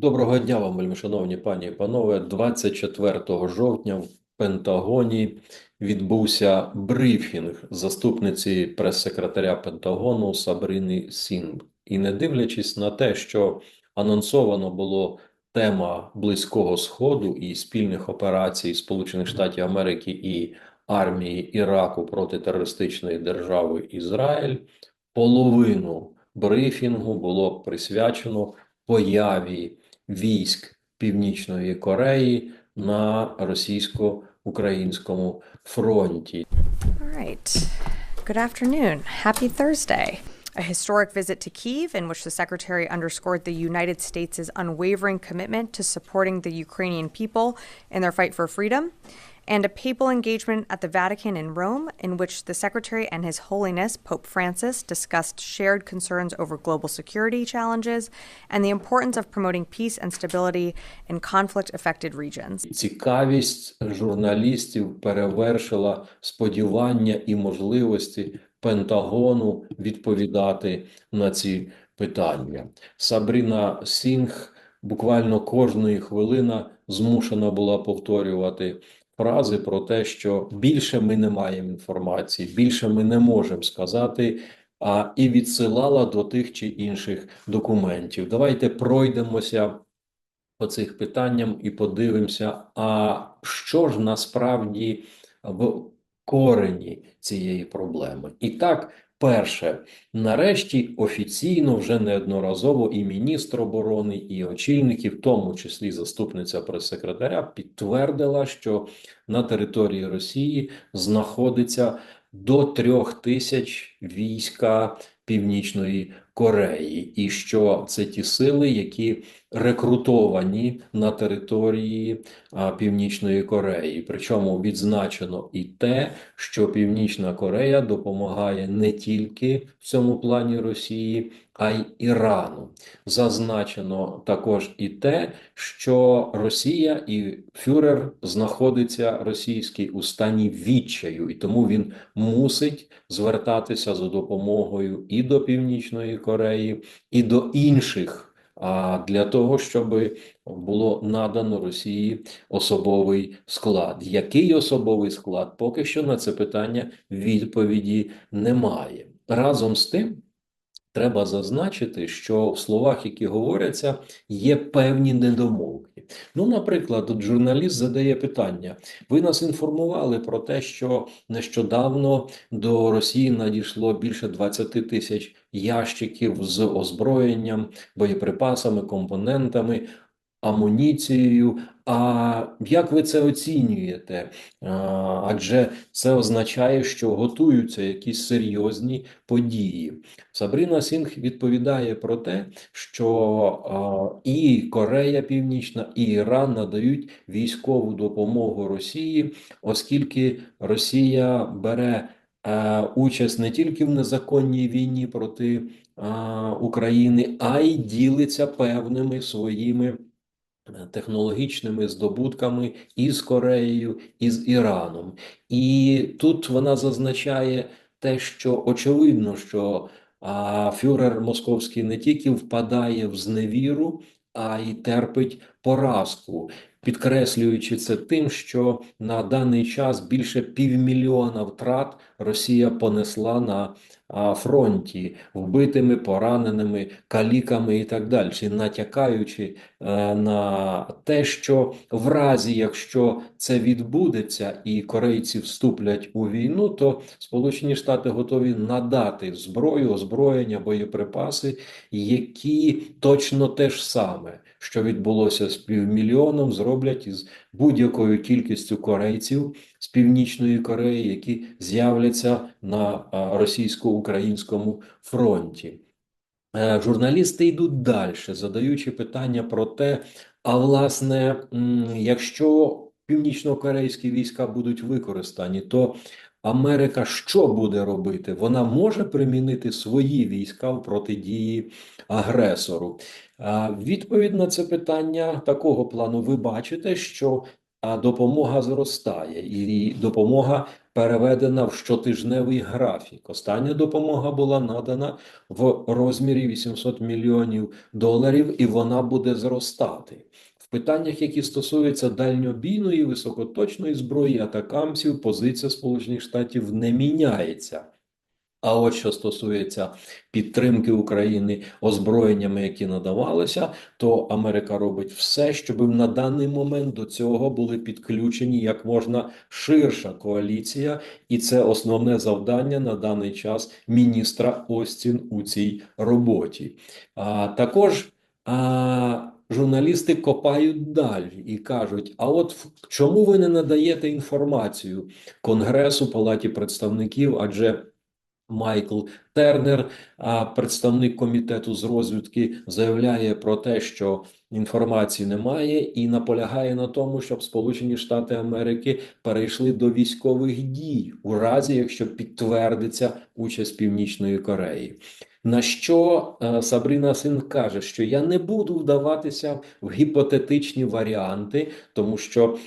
Доброго дня вам, вельмишановні пані і панове. 24 жовтня в Пентагоні відбувся брифінг заступниці прес-секретаря Пентагону Сабрини Сінг. І не дивлячись на те, що анонсовано було тема Близького Сходу і спільних операцій Сполучених Штатів Америки і армії Іраку проти терористичної держави Ізраїль, половину брифінгу було присвячено появі військ Північної Кореї на російсько-українському фронті. All right. Good afternoon. Happy Thursday. A historic visit to Kiev, in which the Secretary underscored the United States' unwavering commitment to supporting the Ukrainian people in their fight for freedom, and a papal engagement at the Vatican in Rome, in which the Secretary and His Holiness Pope Francis discussed shared concerns over global security challenges and the importance of promoting peace and stability in conflict affected regions. Цікавість журналістів перевершила сподівання і можливості Пентагону відповідати на ці питання. Сабріна Сінг буквально кожної хвилина змушена була повторювати фрази про те, що більше ми не маємо інформації, більше ми не можемо сказати. А і відсилала до тих чи інших документів. Давайте пройдемося по цих питанням і подивимося, а що ж насправді в корені цієї проблеми. І так, перше, нарешті офіційно вже неодноразово і міністр оборони, і очільники, в тому числі заступниця прес-секретаря, підтвердила, що на території Росії знаходиться до трьох тисяч війська Північної Кореї, і що це ті сили, які рекрутовані на території Північної Кореї. Причому відзначено і те, що Північна Корея допомагає не тільки в цьому плані Росії, а й Ірану. Зазначено також і те, що Росія і Фюрер знаходиться російський у стані відчаю, і тому він мусить звертатися за допомогою і до Північної Кореї, і до інших. А для того, щоб було надано Росії особовий склад. Який особовий склад? Поки що на це питання відповіді немає. Разом з тим, треба зазначити, що в словах, які говоряться, є певні недомовки. Ну, наприклад, журналіст задає питання: ви нас інформували про те, що нещодавно до Росії надійшло більше 20 тисяч ящиків з озброєнням, боєприпасами, компонентами. Амуніцією, а як ви це оцінюєте? Адже це означає, що готуються якісь серйозні події. Сабріна Сінг відповідає про те, що і Корея Північна, і Іран надають військову допомогу Росії, оскільки Росія бере е, участь не тільки в незаконній війні проти України, а й ділиться певними своїми. Технологічними здобутками із Кореєю, і з Іраном, і тут вона зазначає те, що очевидно, що фюрер московський не тільки впадає в зневіру, а й терпить поразку, підкреслюючи це тим, що на даний час більше півмільйона втрат Росія понесла на фронті вбитими, пораненими, каліками і так далі, натякаючи на те, що в разі, якщо це відбудеться і корейці вступлять у війну, то Сполучені Штати готові надати зброю, озброєння, боєприпаси, які точно те ж саме, що відбулося з півмільйоном, зроблять із будь-якою кількістю корейців з Північної Кореї, які з'являться на російсько-українському фронті. Е, Журналісти йдуть далі, задаючи питання про те, а власне, якщо північно-корейські війська будуть використані, то Америка що буде робити? Вона може примінити свої війська в протидії агресору. Відповідь на це питання такого плану ви бачите, що допомога зростає, і допомога переведена в щотижневий графік. Остання допомога була надана в розмірі 800 мільйонів доларів, і вона буде зростати. Питаннях, які стосуються дальньобійної високоточної зброї атакамсів, позиція Сполучених Штатів не міняється. А от що стосується підтримки України озброєннями, які надавалися, то Америка робить все, щоб на даний момент до цього були підключені як можна ширша коаліція, і це основне завдання на даний час міністра Остін у цій роботі. А також а, журналісти копають далі і кажуть: а от чому ви не надаєте інформацію Конгресу, Палаті представників? Адже Майкл Тернер, представник комітету з розвідки, заявляє про те, що інформації немає, і наполягає на тому, щоб Сполучені Штати Америки перейшли до військових дій у разі, якщо підтвердиться участь Північної Кореї. На що е, Сабріна Син каже, що я не буду вдаватися в гіпотетичні варіанти, тому що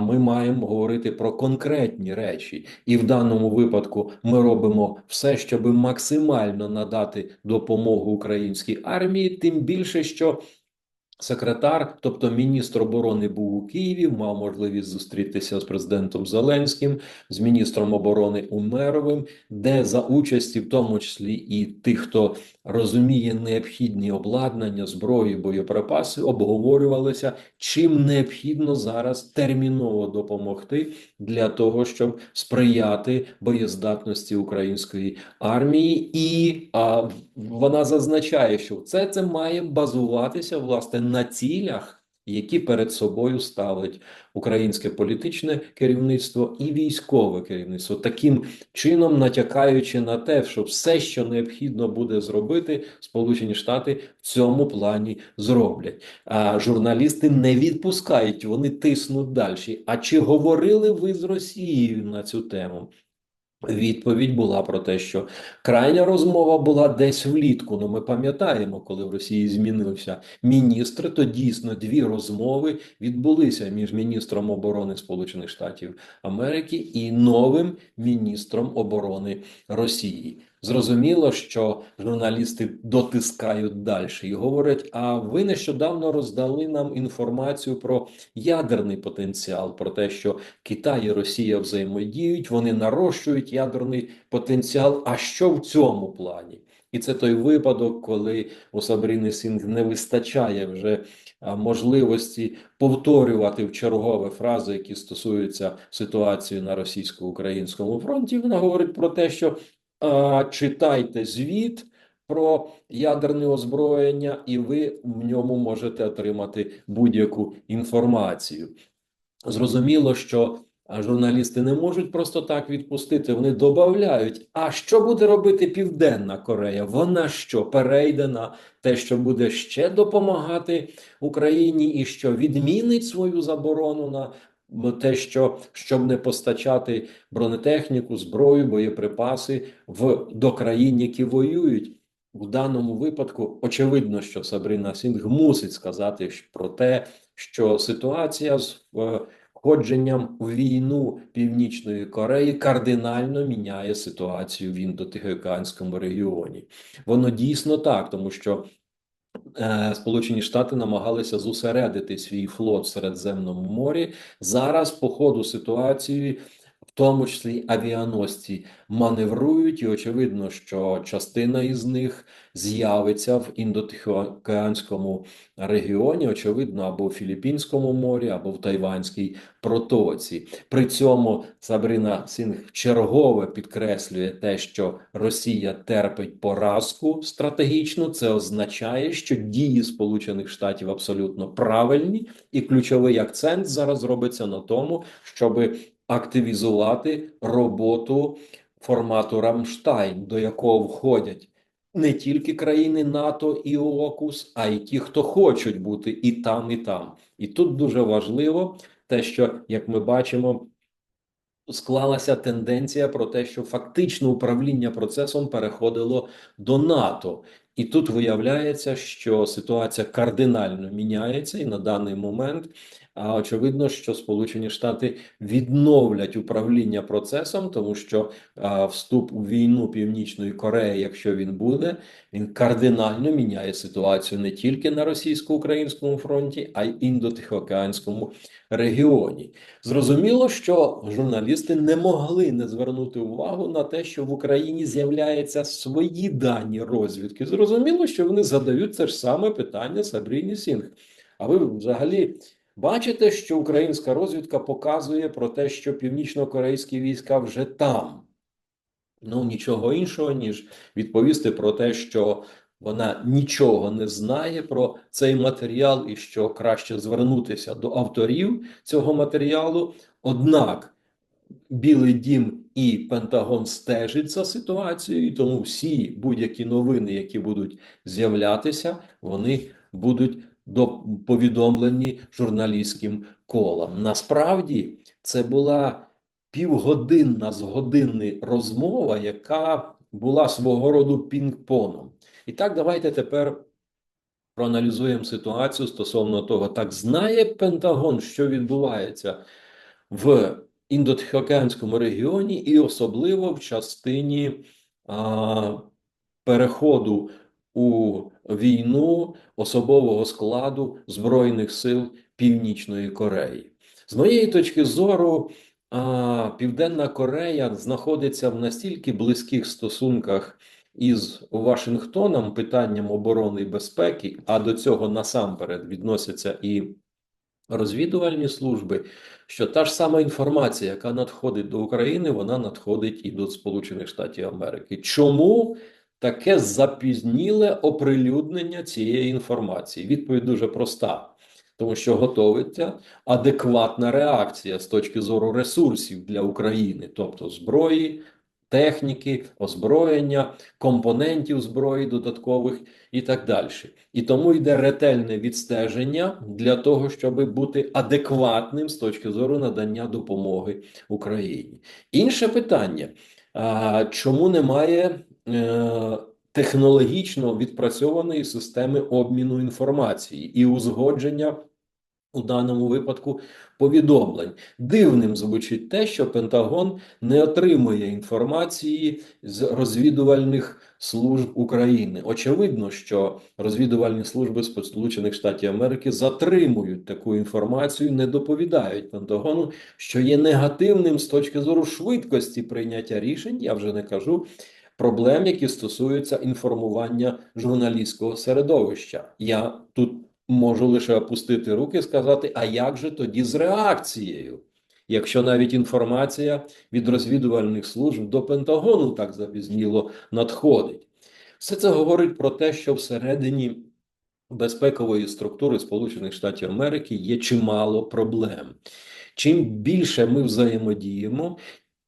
ми маємо говорити про конкретні речі, і в даному випадку ми робимо все, щоб максимально надати допомогу українській армії, тим більше, що секретар, тобто міністр оборони, був у Києві, мав можливість зустрітися з президентом Зеленським, з міністром оборони Умеровим, де за участі, в тому числі і тих, хто розуміє необхідні обладнання, зброї, боєприпаси, обговорювалося, чим необхідно зараз терміново допомогти для того, щоб сприяти боєздатності української армії, і а, вона зазначає, що це, це має базуватися власне на цілях, які перед собою ставить українське політичне керівництво і військове керівництво, таким чином натякаючи на те, що все, що необхідно буде зробити, Сполучені Штати в цьому плані зроблять. А журналісти не відпускають, вони тиснуть далі. А чи говорили ви з Росією на цю тему? Відповідь була про те, що крайня розмова була десь влітку. Ну, ми пам'ятаємо, коли в Росії змінився міністр, то дійсно дві розмови відбулися між міністром оборони Сполучених Штатів Америки і новим міністром оборони Росії. Зрозуміло, що журналісти дотискають далі і говорять: а ви нещодавно роздали нам інформацію про ядерний потенціал, про те, що Китай і Росія взаємодіють, вони нарощують ядерний потенціал. А що в цьому плані? І це той випадок, коли у Сабріни Сінг не вистачає вже можливості повторювати в чергове фрази, які стосуються ситуації на російсько-українському фронті. Вона говорить про те, що читайте звіт про ядерне озброєння, і ви в ньому можете отримати будь-яку інформацію. Зрозуміло, що журналісти не можуть просто так відпустити. Вони додають, а що буде робити Південна Корея? Вона що перейде на те, що буде ще допомагати Україні, і що відмінить свою заборону на те, що щоб не постачати бронетехніку, зброю, боєприпаси в до країн, які воюють. В даному випадку очевидно, що Сабріна Сінг мусить сказати про те, що ситуація з е, входженням у війну Північної Кореї кардинально міняє ситуацію в індотихоокеанському регіоні. Воно дійсно так, тому що Сполучені Штати намагалися зосередити свій флот в Середземному морі. Зараз, по ходу ситуації, в тому числі авіаносці маневрують, і очевидно, що частина із них з'явиться в індотихоокеанському регіоні, очевидно, або в Філіппінському морі, або в Тайванській протоці. При цьому Сабрина Сінг чергове підкреслює те, що Росія терпить поразку стратегічну. Це означає, що дії Сполучених Штатів абсолютно правильні, і ключовий акцент зараз робиться на тому, щоби активізувати роботу формату Рамштайн, до якого входять не тільки країни НАТО і ОКУС, а й ті, хто хочуть бути і там, і там. І тут дуже важливо те, що, як ми бачимо, склалася тенденція про те, що фактично управління процесом переходило до НАТО. І тут виявляється, що ситуація кардинально міняється, і на даний момент А очевидно, що Сполучені Штати відновлять управління процесом, тому що вступ у війну Північної Кореї, якщо він буде, він кардинально міняє ситуацію не тільки на російсько-українському фронті, а й індотихоокеанському регіоні. Зрозуміло, що журналісти не могли не звернути увагу на те, що в Україні з'являються свої дані розвідки. Зрозуміло, що вони задають це ж саме питання Сабріні Сінг. А ви взагалі бачите, що українська розвідка показує про те, що північно-корейські війська вже там? Ну, нічого іншого, ніж відповісти про те, що вона нічого не знає про цей матеріал і що краще звернутися до авторів цього матеріалу. Однак Білий дім і Пентагон стежать за ситуацією, тому всі будь-які новини, які будуть з'являтися, вони будуть повідомлені журналістським колам. Насправді це була півгодинна з години розмова, яка була свого роду пінг-поном. І так, давайте тепер проаналізуємо ситуацію стосовно того, так знає Пентагон, що відбувається в індотихоокеанському регіоні, і особливо в частині а, переходу у війну особового складу Збройних сил Північної Кореї. З моєї точки зору, Південна Корея знаходиться в настільки близьких стосунках із Вашингтоном питанням оборони і безпеки, а до цього насамперед відносяться і розвідувальні служби, що та ж сама інформація, яка надходить до України, вона надходить і до Сполучених Штатів Америки. Чому таке запізніле оприлюднення цієї інформації? Відповідь дуже проста. Тому що готовиться адекватна реакція з точки зору ресурсів для України, тобто зброї, техніки, озброєння, компонентів зброї додаткових і так далі. І тому йде ретельне відстеження для того, щоб бути адекватним з точки зору надання допомоги Україні. Інше питання: чому немає технологічно відпрацьованої системи обміну інформації і узгодження? У даному випадку повідомлень дивним звучить те, що Пентагон не отримує інформації з розвідувальних служб України. Очевидно, що розвідувальні служби Сполучених Штатів Америки затримують таку інформацію, не доповідають Пентагону, що є негативним з точки зору швидкості прийняття рішень. Я вже не кажу. Проблем, які стосуються інформування журналістського середовища, я тут можу лише опустити руки і сказати: а як же тоді з реакцією? Якщо навіть інформація від розвідувальних служб до Пентагону так запізніло надходить, все це говорить про те, що всередині безпекової структури Сполучених Штатів Америки є чимало проблем. Чим більше ми взаємодіємо,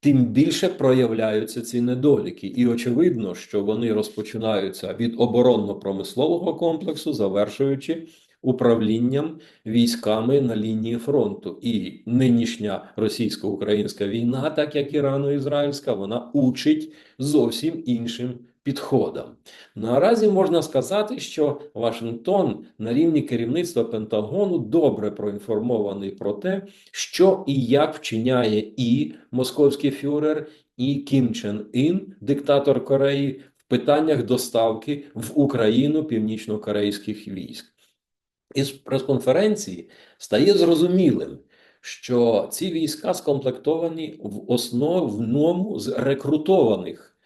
тим більше проявляються ці недоліки, і очевидно, що вони розпочинаються від оборонно-промислового комплексу, завершуючи управлінням військами на лінії фронту. І нинішня російсько-українська війна, так як ірано-ізраїльська, вона учить зовсім іншим підходам. Наразі можна сказати, що Вашингтон на рівні керівництва Пентагону добре проінформований про те, що і як вчиняє і московський фюрер, і Кім Чен Ін, диктатор Кореї, в питаннях доставки в Україну північно-корейських військ. Із прес-конференції стає зрозумілим, що ці війська скомплектовані в основному з рекрутованих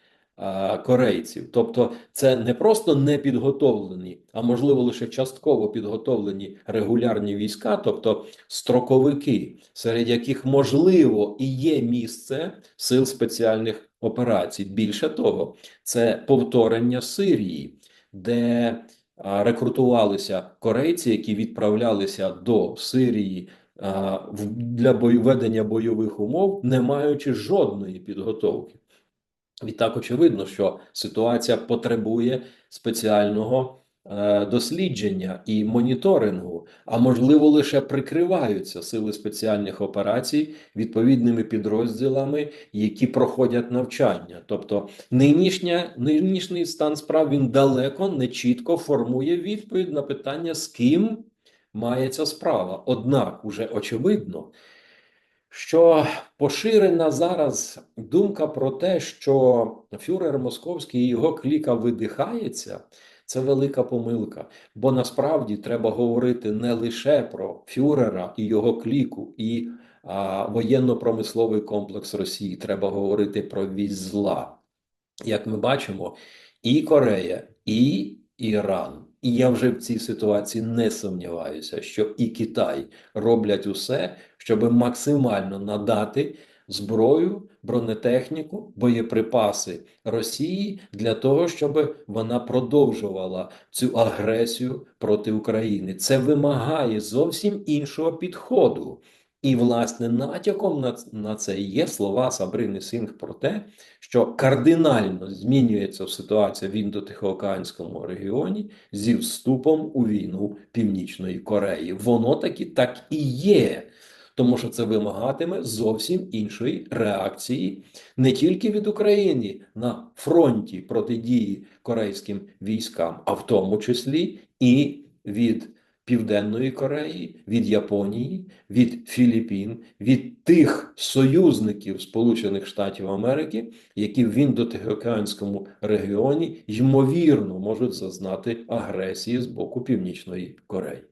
корейців. Тобто, це не просто непідготовлені, а можливо лише частково підготовлені регулярні війська, тобто строковики, серед яких можливо і є місце сил спеціальних операцій. Більше того, це повторення Сирії, де рекрутувалися корейці, які відправлялися до Сирії для бою- ведення бойових умов, не маючи жодної підготовки. Відтак, очевидно, що ситуація потребує спеціального е, дослідження і моніторингу, а можливо, лише прикриваються сили спеціальних операцій відповідними підрозділами, які проходять навчання. Тобто, нинішня, нинішній стан справ він далеко не чітко формує відповідь на питання, з ким мається справа. Однак, уже очевидно, що поширена зараз думка про те, що фюрер московський і його кліка видихається, це велика помилка. Бо насправді треба говорити не лише про фюрера і його кліку, і воєнно-промисловий комплекс Росії. Треба говорити про вісь зла. Як ми бачимо, і Корея, і Іран, і я вже в цій ситуації не сумніваюся, що і Китай роблять усе, щоб максимально надати зброю, бронетехніку, боєприпаси Росії для того, щоб вона продовжувала цю агресію проти України. Це вимагає зовсім іншого підходу. І, власне, натяком на, на це є слова Сабрини Сінг про те, що кардинально змінюється ситуація в індотихоокеанському регіоні зі вступом у війну Північної Кореї. Воно таки так і є, тому що це вимагатиме зовсім іншої реакції не тільки від України на фронті протидії корейським військам, а в тому числі і від Південної Кореї, від Японії, від Філіппін, від тих союзників Сполучених Штатів Америки, які в індотихоокеанському регіоні ймовірно можуть зазнати агресії з боку Північної Кореї.